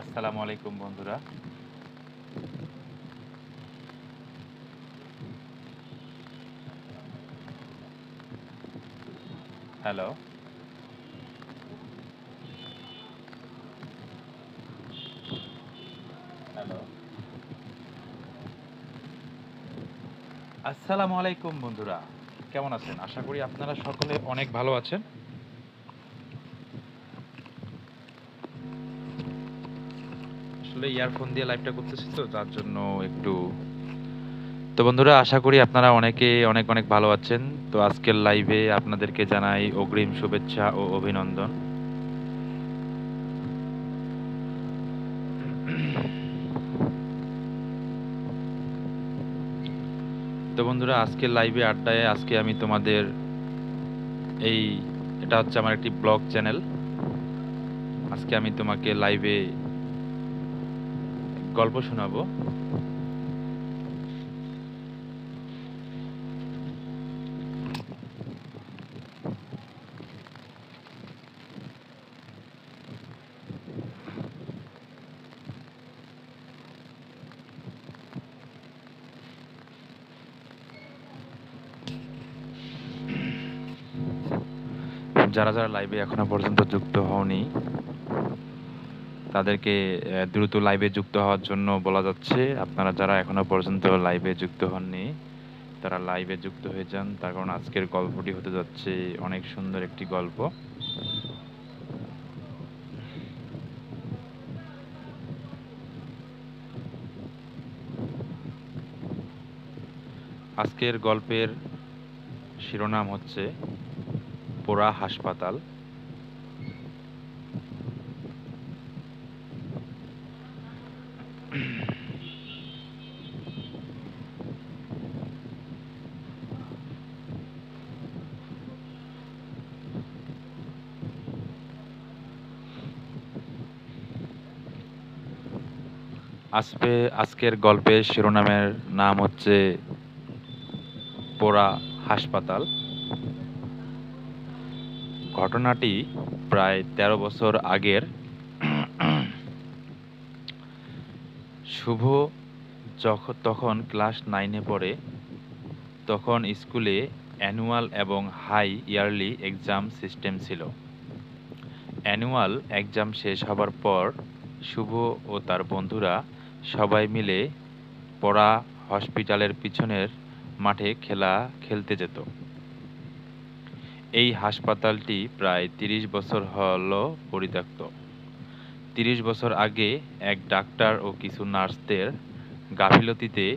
আসসালামু আলাইকুম বন্ধুরা। হ্যালো। হ্যালো। আসসালামু আলাইকুম বন্ধুরা। কেমন আছেন? আশা করি আপনারা সকলে অনেক ভালো আছেন। আসলে ইয়ারফোন দিয়ে লাইভটা করতেছি তো, তার জন্য একটু তো বন্ধুরা, আশা করি আপনারা অনেকে অনেক অনেক ভালো আছেন। তো আজকের লাইভে আপনাদেরকে জানাই অগ্রিম শুভেচ্ছা ও অভিনন্দন। তো বন্ধুরা, আজকের লাইভে আড্ডায় আজকে আমি তোমাদের এই এটা হচ্ছে আমার একটি ব্লগ চ্যানেল আজকে আমি তোমাকে লাইভে গল্প শোনাবো। যারা যারা লাইভে এখনও পর্যন্ত যুক্ত হওনি তাদেরকে দ্রুত লাইভে যুক্ত হওয়ার জন্য বলা যাচ্ছে, আপনারা যারা এখনও পর্যন্ত লাইভে যুক্ত হননি, তারা লাইভে যুক্ত হয়ে যান। তার কারণ আজকের গল্পটি হতে যাচ্ছে অনেক সুন্দর একটি গল্প। আজকের গল্পের শিরোনাম হচ্ছে, পোড়া হাসপাতাল। আজকে আজকের গল্পের শিরোনামের নাম হচ্ছে পোড়া হাসপাতাল। ঘটনাটি প্রায় তেরো বছর আগের। শুভ যখন তখন ক্লাস নাইনে পড়ে, তখন স্কুলে অ্যানুয়াল এবং হাই ইয়ারলি এক্সাম সিস্টেম ছিল। অ্যানুয়াল এক্সাম শেষ হবার পর শুভ ও তার বন্ধুরা সবাই মিলে পড়া হসপিটালের পিছনের মাঠে খেলা খেলতে যেত। এই হাসপাতালটি প্রায় তিরিশ বছর হল পরিত্যক্ত। তিরিশ বছর আগে এক ডাক্তার ও কিছু নার্সদের গাফিলতিতে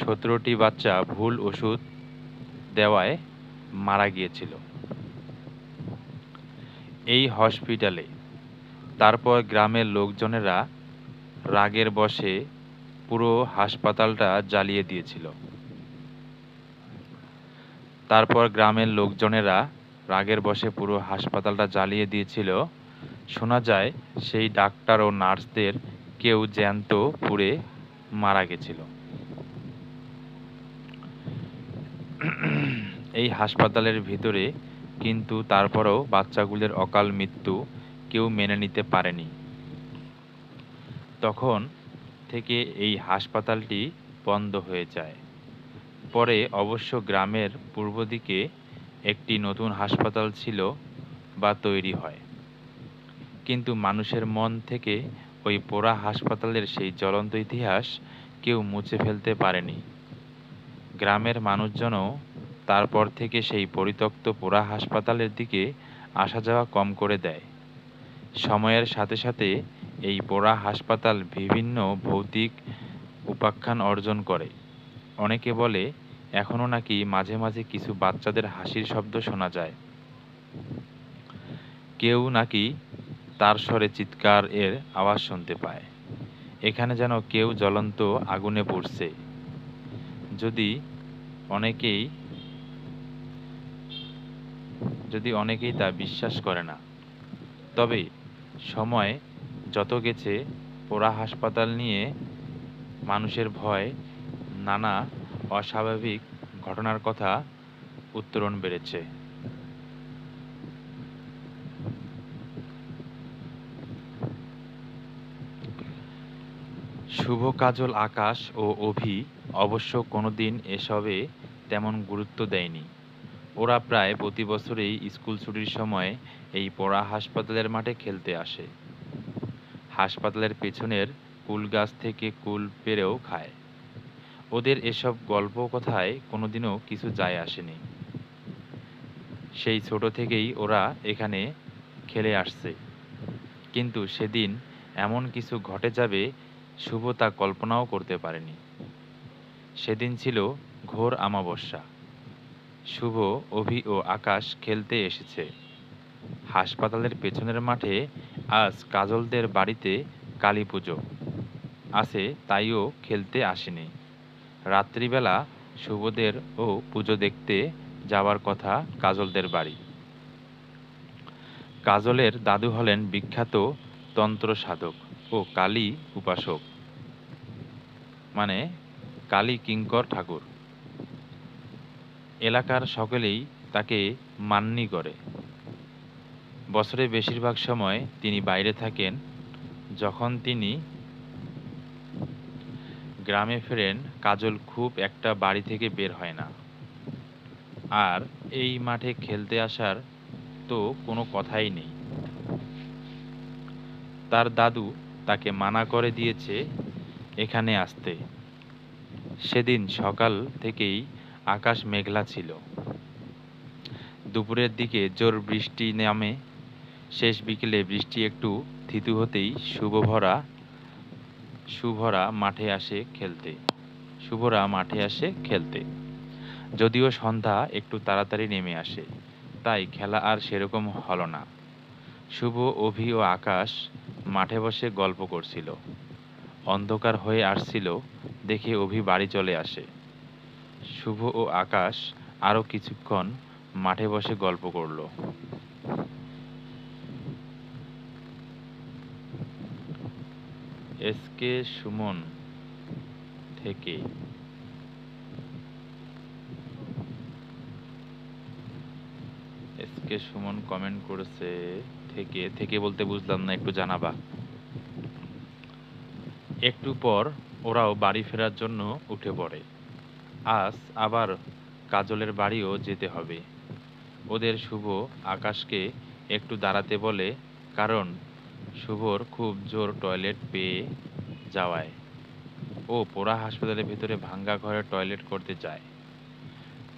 সতেরোটি বাচ্চা ভুল ওষুধ দেওয়ায় মারা গিয়েছিল। এই হসপিটালে, তারপর গ্রামের লোকজনেরা রাগের বশে পুরো হাসপাতালটা জ্বালিয়ে দিয়েছিল। তারপর গ্রামের লোকজনেরা রাগের বশে পুরো হাসপাতালটা জ্বালিয়ে দিয়েছিল। শোনা যায়, সেই ডাক্তার ও নার্সদের কেউ জ্যান্ত পুড়ে মারা গেছিল। এই হাসপাতালের ভিতরে কিন্তু তারপরও বাচ্চাগুলোর অকাল মৃত্যু কেউ মেনে নিতে পারেনি। তখন থেকে এই হাসপাতালটি বন্ধ হয়ে যায়। পরে অবশ্য গ্রামের পূর্ব দিকে একটি নতুন হাসপাতাল ছিল বা তৈরি হয়। কিন্তু মানুষের মন থেকে ওই পোড়া হাসপাতালের সেই জ্বলন্ত ইতিহাস কেউ মুছে ফেলতে পারেনি। গ্রামের মানুষজনও তারপর থেকে সেই পরিত্যক্ত পোড়া হাসপাতালের দিকে আসা যাওয়া কম করে দেয়। সময়ের সাথে সাথে এই পোড়া হাসপাতাল বিভিন্ন ভৌতিক উপাখ্যান অর্জন করে। অনেকে বলে এখনও নাকি মাঝে মাঝে কিছু বাচ্চাদের হাসির শব্দ শোনা যায়। কেউ নাকি তার স্বরে চিৎকার এর আওয়াজ শুনতে পায়। এখানে যেন কেউ জ্বলন্ত আগুনে পড়ছে। যদি অনেকেই যদি অনেকেই তা বিশ্বাস করে না, তবে সময় যত গেছে, পোড়া হাসপাতাল নিয়ে মানুষের ভয়, নানা অস্বাভাবিক ঘটনার কথা উত্তরণ বেড়েছে। শুভ কাজল আকাশ ও অভি অবশ্য কোনোদিন এসবে তেমন গুরুত্ব দেয়নি। ওরা প্রায় প্রতি বছরেই স্কুল ছুটির সময় এই পড়া হাসপাতালের মাঠে খেলতে আসে। হাসপাতালের পেছনের কুল গাছ থেকে কুল পেরেও খায়। ওদের এসব গল্প কথায় কোনোদিনও কিছু যায় আসেনি। সেই ছোট থেকেই ওরা এখানে খেলে আসছে। কিন্তু সেদিন এমন কিছু ঘটে যাবে শুভ তা কল্পনাও করতে পারেনি। সেদিন ছিল ঘোর আমাবস্যা। শুভ, অভি ও আকাশ খেলতে এসেছে। হাসপাতালের পেছনের মাঠে আজ কাজলদের বাড়িতে কালী পুজো। আছে তাইও খেলতে আসেনি। রাত্রিবেলা শুভদের ও পুজো দেখতে যাওয়ার কথা কাজলদের বাড়ি। কাজলের দাদু হলেন বিখ্যাত তন্ত্র সাধক ও কালী উপাসক। মানে কালী কিঙ্কর ঠাকুর। এলাকার সকলেই তাকে মান্যি করে। বছরে বেশিরভাগ সময় তিনি বাইরে থাকেন, যখন তিনি গ্রামে ফেরেন, কাজল খুব একটা বাড়ি থেকে বের হয় না। আর এই মাঠে খেলতে আসার তো কোনো কথাই নেই। তার দাদু তাকে মানা করে দিয়েছে এখানে আসতে। সেদিন সকাল থেকেই আকাশ মেঘলা ছিল। দুপুরের দিকে জোর বৃষ্টি নামে শেষ বিকেলে বৃষ্টি একটু থিতু হতেই শুভভরা, শুভরা মাঠে আসে খেলতে। শুভরা মাঠে আসে খেলতে। যদিও সন্ধ্যা একটু তাড়াতাড়ি নেমে আসে, তাই খেলা আর সেরকম হলো না। শুভ, অভি ও আকাশ মাঠে বসে গল্প করছিল। অন্ধকার হয়ে আসছিল দেখে অভি বাড়ি চলে আসে। শুভ ও আকাশ আরও কিছুক্ষণ মাঠে বসে গল্প করল। এস কে সুমন থেকে। এস কে সুমন কমেন্ট করেছে থেকে। থেকে বলতে বুঝলাম না, একটু জানাবা। একটু পর ওরাও বাড়ি ফেরার জন্য উঠে পড়ে। আজ আবার কাজলের বাড়িও যেতে হবে। ওদের শুভ আকাশকে একটু দাঁড়াতে বলে, কারণ শুভর খুব জোর টয়লেট পেয়ে যাওয়ায় ও পোড়া হাসপাতালের ভেতরে ভাঙ্গা ঘরে টয়লেট করতে যায়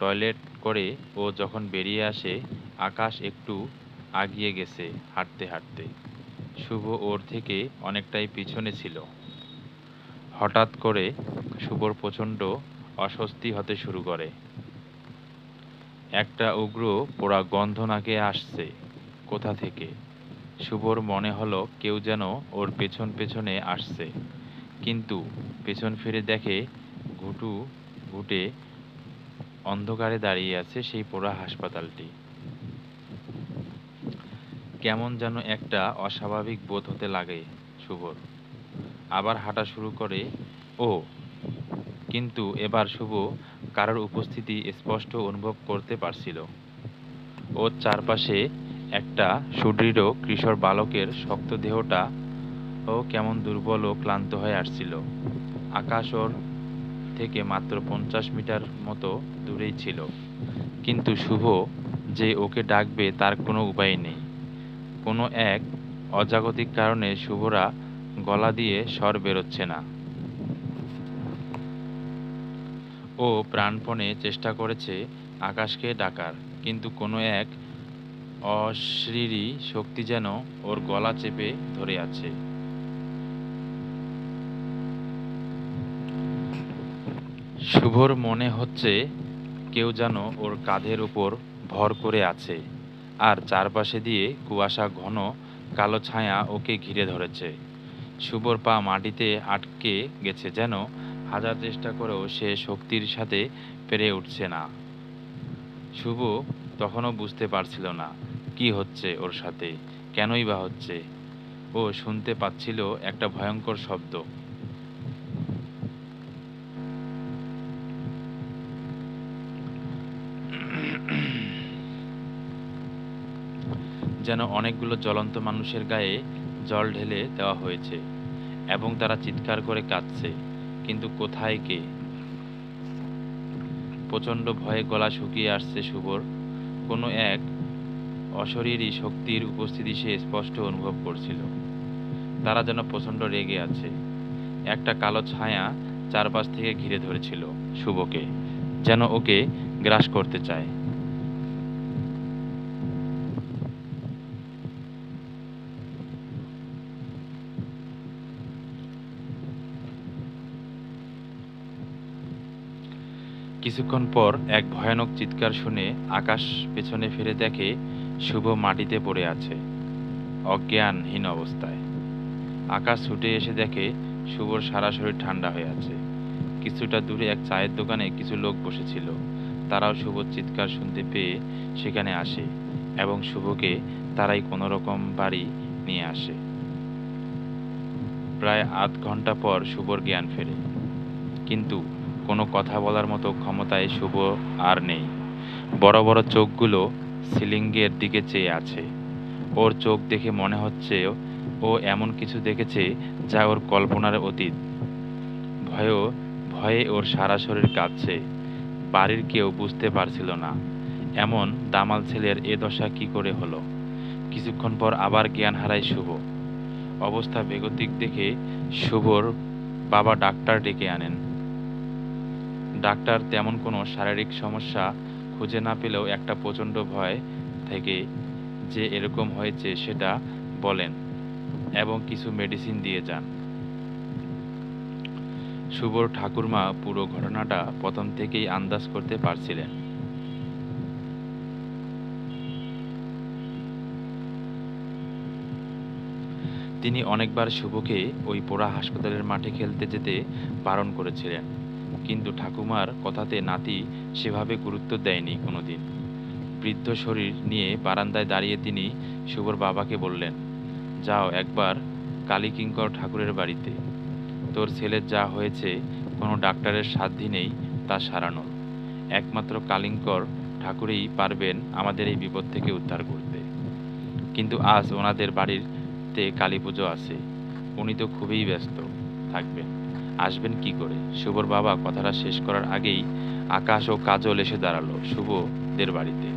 টয়লেট করে ও যখন বেরিয়ে আসে, আকাশ একটু আগিয়ে গেছে হাঁটতে হাঁটতে। শুভ ওর থেকে অনেকটাই পিছনে ছিল। হঠাৎ করে শুভর প্রচণ্ড অস্বস্তি হতে শুরু করে। একটা উগ্র পোড়া গন্ধ নাকে আসছে কোথা থেকে? শুভর মনে হলো কেউ যেন ওর পেছন পেছনে আসছে। কিন্তু পেছন ফিরে দেখে ঘুটু ঘুটে অন্ধকারে দাঁড়িয়ে আছে সেই পোড়া হাসপাতালটি। কেমন যেন একটা অস্বাভাবিক বোধ হতে লাগে শুভর আবার হাঁটা শুরু করে, ও। কিন্তু এবার শুভ কারোর উপস্থিতি স্পষ্ট অনুভব করতে পারছিল। ওর চারপাশে একটা সুদৃঢ় কিশোর বালকের শক্ত দেহটা ও কেমন দুর্বল ও ক্লান্ত হয়ে আসছিল। আকাশ ওর থেকে মাত্র পঞ্চাশ মিটার মতো দূরেই ছিল। কিন্তু শুভ যে ওকে ডাকবে তার কোনো উপায় নেই। কোনো এক অজাগতিক কারণে শুভরা গলা দিয়ে স্বর বেরোচ্ছে না। ও প্রাণপণে চেষ্টা করেছে আকাশকে ডাকার, কিন্তু কোনো এক অশরীরী শক্তি যেন ওর গলা চেপে ধরে আছে। শুভর মনে হচ্ছে কেউ যেন ওর কাঁধের উপর ভর করে আছে, আর চারপাশে দিয়ে কুয়াশা ঘন কালো ছায়া ওকে ঘিরে ধরেছে। শুভর পা মাটিতে আটকে গেছে যেন হাজার চেষ্টা করেও সে শক্তির সাথে পেরে উঠছে না। শুভ তখনও বুঝতে পারছিল না কি হচ্ছে ওর সাথে? কেনই বা হচ্ছে? ও শুনতে পাচ্ছিল একটা ভয়ঙ্কর শব্দ। যেন অনেকগুলো জ্বলন্ত মানুষের গায়ে জল ঢেলে দেওয়া হয়েছে এবং তারা চিৎকার করে কাঁদছে, কিন্তু কোথায় কে? প্রচণ্ড ভয়ে গলা শুকিয়ে আসছে শুভর কোনো এক অশরীরী শক্তির উপস্থিতি সে স্পষ্ট অনুভব করছিল। তারা যেন প্রচণ্ড রেগে আছে। একটা কালো ছায়া চারপাশ থেকে ঘিরে ধরেছিল শুভকে, যেন ওকে গ্রাস করতে চায়। কিছুক্ষণ পর এক ভয়ানক চিৎকার শুনে আকাশ পেছনে ফিরে দেখে শুভ মাটিতে পড়ে আছে, অজ্ঞানহীন অবস্থায়। আকাশ ছুটে এসে দেখে শুভর সারা শরীর ঠান্ডা হয়ে আছে। কিছুটা দূরে এক চায়ের দোকানে কিছু লোক বসেছিল। তারাও শুভর চিৎকার শুনতে পেয়ে সেখানে আসে এবং শুভকে তারাই কোনো রকম বাড়ি নিয়ে আসে। প্রায় আধ ঘণ্টা পর শুভর জ্ঞান ফেরে। কিন্তু কোনো কথা বলার মতো ক্ষমতায় শুভ আর নেই। বড় বড় চোখগুলো সিলিংয়ের দিকে চেয়ে আছে। ওর চোখ দেখে মনে হচ্ছে ও এমন কিছু দেখেছে যা ওর কল্পনার অতীত। ভয়ও, ভয়ে ওর সারা শরীর কাঁপছে। বাড়ির কেউ বুঝতে পারছিল না, এমন দামাল ছেলের এ দশা কি করে হলো? কিছুক্ষণ পর আবার জ্ঞান হারায় শুভ। অবস্থা বেগতিক দেখে শুভর বাবা ডাক্তার ডেকে আনেন। ডাক্তার তেমন কোনো শারীরিক সমস্যা খুঁজে না পেলেও একটা প্রচণ্ড ভয় থেকে যে এরকম হয়েছে সেটা বলেন এবং কিছু মেডিসিন দিয়ে যান। শুভর ঠাকুরমা পুরো ঘটনাটা প্রথম থেকেই আন্দাজ করতে পারছিলেন। তিনি অনেকবার শুভকে ওই পোড়া হাসপাতালের মাঠে খেলতে যেতে বারণ করেছিলেন। কিন্তু ঠাকুমার কথাতে নাতি সেভাবে গুরুত্ব দেয়নি কোনোদিন। বৃদ্ধ শরীর নিয়ে বারান্দায় দাঁড়িয়ে তিনি শুভর বাবাকে বললেন, যাও একবার কালীকিঙ্কর ঠাকুরের বাড়িতে। তোর ছেলের যা হয়েছে কোনো ডাক্তারের সাধ্যি নেই তা সারানোর একমাত্র কালিঙ্কর ঠাকুরেই পারবেন আমাদের এই বিপদ থেকে উদ্ধার করতে। কিন্তু আজ ওনাদের বাড়িতে কালী পুজো আছে। উনি তো খুবই ব্যস্ত থাকবেন। আসবেন কি করে? শুভর বাবা কথাটা শেষ করার আগেই আকাশ ও কাজল এসে দাঁড়াল শুভদের বাড়িতে।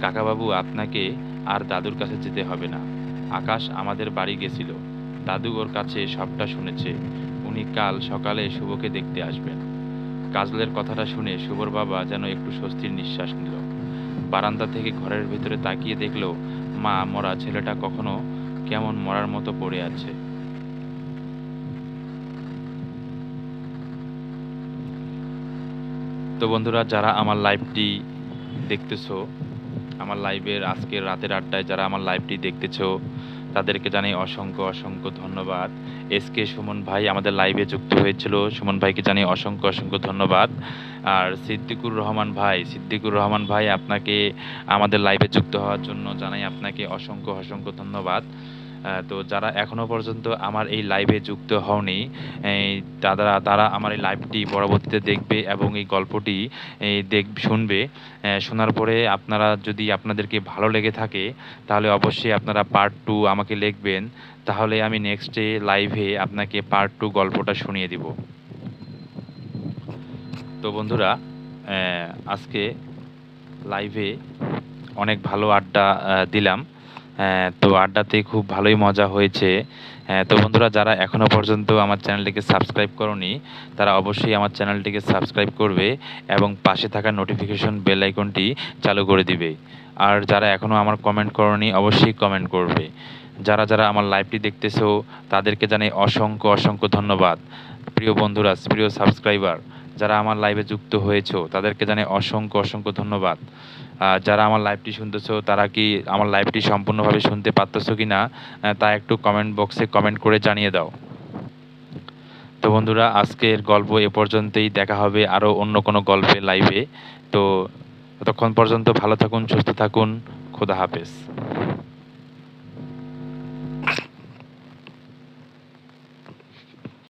কাকাবাবু, আপনাকে আর দাদুর কাছে যেতে হবে না। আকাশ আমাদের বাড়ি গেছিল। দাদু ওর কাছে সবটা শুনেছে। উনি কাল সকালে শুভকে দেখতে আসবেন। কাজলের কথাটা শুনে শুভর বাবা যেন একটু স্বস্তির নিঃশ্বাস নিল। বারান্দা থেকে ঘরের ভিতরে তাকিয়ে দেখল, মা, মরা ছেলেটা কখনো কেমন মরার মতো পড়ে আছে। তো বন্ধুরা, যারা আমার লাইভটি দেখতেছো, আমার লাইভের আজকের রাতের আড্ডায় যারা আমার লাইভটি দেখতেছো, তাদেরকে জানাই অসংখ্য অসংখ্য ধন্যবাদ। এস কে সুমন ভাই আমাদের লাইভে যুক্ত হয়েছিল। সুমন ভাইকে জানাই অসংখ্য অসংখ্য ধন্যবাদ। আর সিদ্দিকুর রহমান ভাই, সিদ্দিকুর রহমান ভাই আপনাকে আমাদের লাইভে যুক্ত হওয়ার জন্য জানাই আপনাকে অসংখ্য অসংখ্য ধন্যবাদ। তো যারা এখনও পর্যন্ত আমার এই লাইভে যুক্ত হওনি তারা তারা আমার এই লাইভটি পরবর্তীতে দেখবে এবং এই গল্পটি দেখ, শুনবে। শোনার পরে আপনারা যদি আপনাদেরকে ভালো লেগে থাকে, তাহলে অবশ্যই আপনারা পার্ট টু আমাকে লিখবেন। তাহলে আমি নেক্সট লাইভে আপনাকে পার্ট টু গল্পটা শুনিয়ে দিব। তো বন্ধুরা আজকে লাইভে অনেক ভালো আড্ডা দিলাম। তো আড্ডাতে খুব ভালোই মজা হয়েছে। হ্যাঁ, তো বন্ধুরা যারা এখনও পর্যন্ত আমার চ্যানেলটিকে সাবস্ক্রাইব করনি তারা অবশ্যই আমার চ্যানেলটিকে সাবস্ক্রাইব করবে এবং পাশে থাকা নোটিফিকেশন বেল আইকনটি চালু করে দিবে। আর যারা এখনও আমার কমেন্ট করনি অবশ্যই কমেন্ট করবে। যারা যারা আমার লাইভটি দেখতেছো তাদেরকে জানাই অসংখ্য অসংখ্য ধন্যবাদ। প্রিয় বন্ধুরা প্রিয় সাবস্ক্রাইবার যারা আমার লাইভে যুক্ত হয়েছো তাদেরকে জানাই অসংখ্য অসংখ্য ধন্যবাদ। যারা আমার লাইভটি শুনতেছ, তারা কি আমার লাইভটি সম্পূর্ণভাবে শুনতে পারতেছো কি না তা একটু কমেন্ট বক্সে কমেন্ট করে জানিয়ে দাও। তো বন্ধুরা, আজকের গল্প এ পর্যন্তই। দেখা হবে আরও অন্য কোনো গল্পে লাইভে তো ততক্ষণ পর্যন্ত ভালো থাকুন, সুস্থ থাকুন। খোদা হাফেজ।